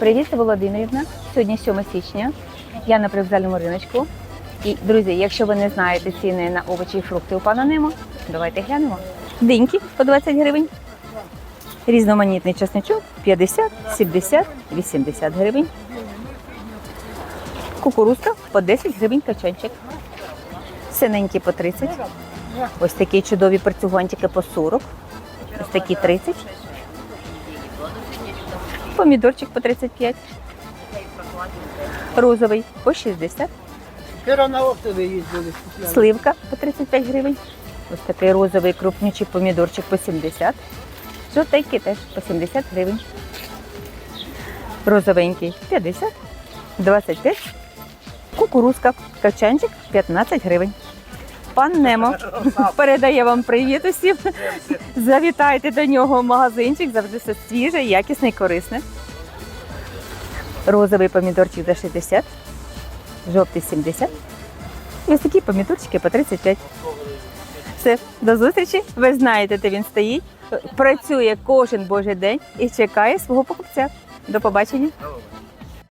Привіт, Володимирівна. Сьогодні 7 січня. Я на привокзальному риночку. І, друзі, якщо ви не знаєте ціни на овочі і фрукти у пана Немо, давайте глянемо. Диньки по 20 гривень. Різноманітний чесничок 50, 70, 80 гривень. Кукурузка по 10 гривень качанчик. Синенькі по 30. Ось такі чудові перцюгончики по 40. Ось такі 30. Помідорчик по 35. Розовий по 60. Вчора на оптові їздили. Сливка по 35 гривень. Ось такий розовий крупнючий помідорчик по 70. Жовтенький теж по 70 гривень. Розовенький 50, 25. Кукурузка, качанчик 15 гривень. Пан Немо передає вам привіт усім. Завітайте до нього в магазинчик, завжди все свіже, якісне і корисне. Розовий помідорчик за 60, жовтий 70. І ось такі помідорчики по 35. Все, до зустрічі. Ви знаєте, де він стоїть. Працює кожен божий день і чекає свого покупця. До побачення.